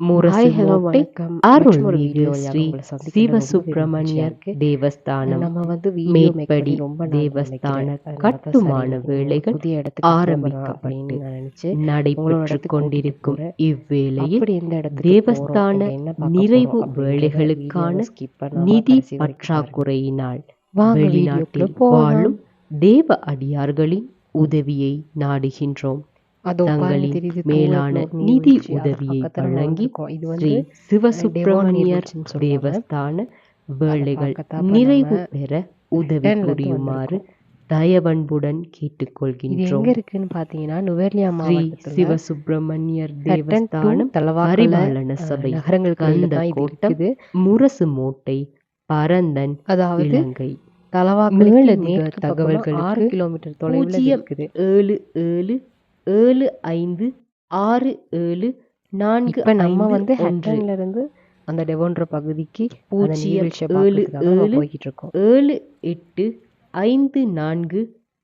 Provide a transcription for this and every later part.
Hi hello வணக்கம். தேவஸ்தானம். நம்ம வந்து மேற்படி தேவஸ்தான கட்டுமான வேலைகள் புதிய இடத்துக்கு ஆரம்பிக்கப்பட்டு நடைபெற்று கொண்டிருக்கும் இவ்வேளையில் தேவஸ்தான நிறைவு வேலைகளுக்கான நிதி. பற்றாக்குறையினால் வெளிநாட்டில். வாழும் தேவ அடியார்களின் உதவியை நாடுகின்றோம். தங்களின் மேலான நிதி உதவியை வழங்கி ஸ்ரீ சிவசுப்பிரமணியர். தேவஸ்தான வேலைகள் நிறைவு பெற உதவி புரியுமாறு. தயவன்புடன் கேட்டுக்கொள்கின்றோம். எங்க இருக்குன்னு பாத்தீங்கன்னா நுவேர்லியா மாவட்டத்துல சிவசுப்பிரமணியர் தேவஸ்தானம் அஹ், சபை. தான் இது கோட்டம் முரசு மூட்டை பரந்தன் அதாவது இலங்கை. பக்கமா தகவல்களுக்கு ஆறு கிலோமீட்டர் தொலைவில் இருக்குது. ஏழு ஏழு ஏழு ஐந்து ஆறு ஏழு நான்கு இப்ப நம்ம வந்து ஒன்று. ஹட்டன்ல இருந்து அந்த டெவோன்ற பகுதிக்கு பூஜ்ஜியம் ஏழு ஏழு போய்கிட்டு இருக்கோம் ஏழு எட்டு ஐந்து நான்கு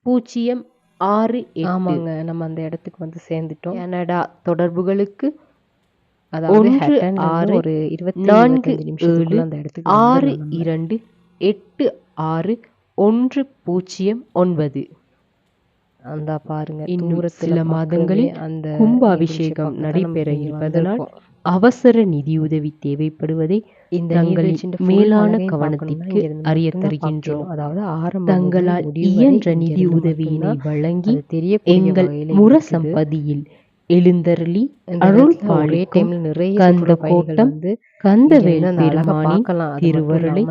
பூஜ்ஜியம் ஆறு ஆமாங்க நம்ம அந்த இடத்துக்கு வந்து சேர்ந்துட்டோம். கனடா தொடர்புகளுக்கு அதாவது ஆறு ஒரு இருபத்தி நான்கு ஏழு அந்த இடத்துக்கு ஆறு. இரண்டு எட்டு ஆறு ஒன்று பூஜ்ஜியம் ஒன்பது. அந்த பாருங்க இன்னும் தூரத்துல சில மாதங்களில் அந்த கும்பாபிஷேகம் நடைபெற இருப்பதனால். அவசர நிதியுதவி தேவைப்படுவதை இந்த மேலான கவனத்திற்கு அறிய தருகின்றோம். அதாவது ஆரம்பம் தங்களால் இயன்ற நிதி உதவியினை வழங்கி தெரியக்கூடிய எங்கள் இருக்குது. முரசம்பதியில் எழுந்தருளி அருள் பாலிக்கும் டைம்ல நிறைய கந்த கோட்டம். அது மட்டும் திருவருளை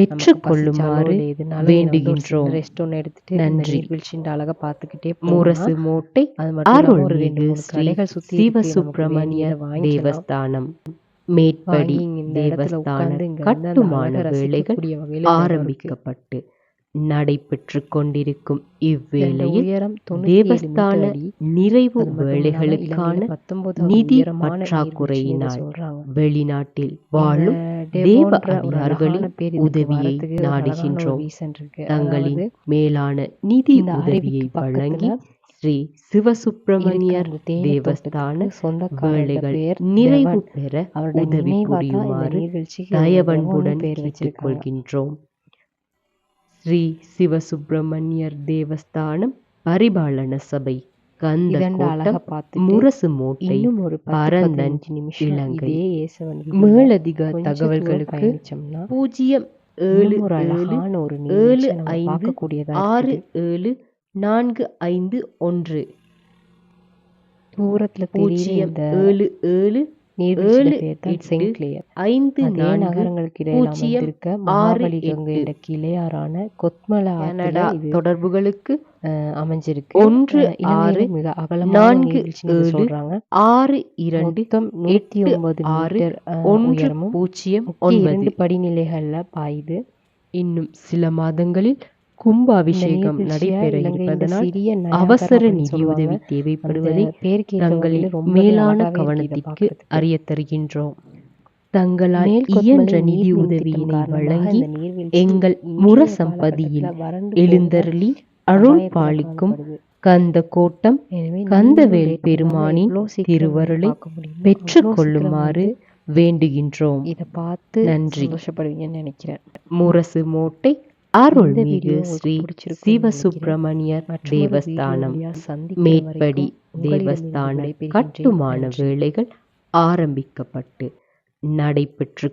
இல்லாம பெற்று நமக்கு பசிச்சாலோ கொள்ளுமாறு இல்ல எதுனாலும் இங்க வந்து ஒரு சின்ன வேண்டுகின்றோம். ரெஸ்ட் ஒன்று எடுத்துட்டு நன்றி. நீர்வீழ்ச்சியின் அழகை பார்த்துக்கிட்டே முரசு மூட்டை அருள்மிகு ஸ்ரீ வாங்கிக்கலாம். தேவஸ்தானம். மேற்படி தேவஸ்தான கட்டுமான வேலைகள் ஆரம்பிக்கப்பட்டு. நடைபெற்று கொண்டிருக்கும். இவ்வேளையில் தேவஸ்தான நிறைவு வேலைகளுக்கான நிதி பற்றாக்குறையினால் வெளிநாட்டில் வாழும் தேவ அடியார்களின் உதவியை நாடுகின்றோம். தங்களின் மேலான நிதி உதவியை வழங்கி ஸ்ரீ சிவசுப்பிரமணியர் தேவஸ்தான சொந்தக்காரரோட வேலைகள் நிறைவு பெற உதவி புரியுமாறு தயவன்புடன் கேட்டுக்கொள்கின்றோம். ஸ்ரீ சிவசுப்பிரமணியர் தேவஸ்தானம் பரிபாலன சபை கந்த முரசு மூட்டை பரந்தன் இலங்கை. மேலதிக தகவல்களுக்கு பூஜ்ஜியம் ஏழு ஏழு ஏழு ஐந்து ஆறு ஏழு நான்கு ஐந்து ஒன்று. தூரத்துல பூஜ்ஜியம் ஏழு ஏழு ஏழு எட்டு ஐந்து நகரங்களுக்கு பூஜ்ஜியம் ஆறு என்ற கிளையாறான கொத்மல கனடா தொடர்புகளுக்கு அமைஞ்சிருக்கு. ஒன்று ஆறு மிக அகலமான நான்கு சொல்றாங்க. ஆறு இரண்டு நூத்தி ஒன்பது ஆறு மீட்டர் அஹ், ஒன்று உயரமும் பூஜ்ஜியம் ஒன்பது. படிநிலைகள்ல பாயுது. இன்னும் சில மாதங்களில் கும்பாபிஷேகம் நடைபெற இருப்பதனால் அவசர நிதி உதவி தேவைப்படுவதை தங்களின் ரொம்பவே மேலான கவனத்திற்கு அறிய தருகின்றோம் தங்களால் இயன்ற நிதி உதவியினை வழங்கி எங்கள் முரசம்பதியில் எழுந்தருளி அருள் பாலிக்கும் கந்த கோட்டம் கந்தவேல் பெருமானின் திருவருளை பெற்று கொள்ளுமாறு வேண்டுகின்றோம். இதை பார்த்து நன்றி. சந்தோஷப்படுவீங்கன்னு நினைக்கிறேன். முரசு மூட்டை அருள்மிகு ஸ்ரீ சிவசுப்பிரமணியர் தேவஸ்தானம். மேற்படி தேவஸ்தான கட்டுமான வேலைகள் ஆரம்பிக்கப்பட்டு நடைபெற்று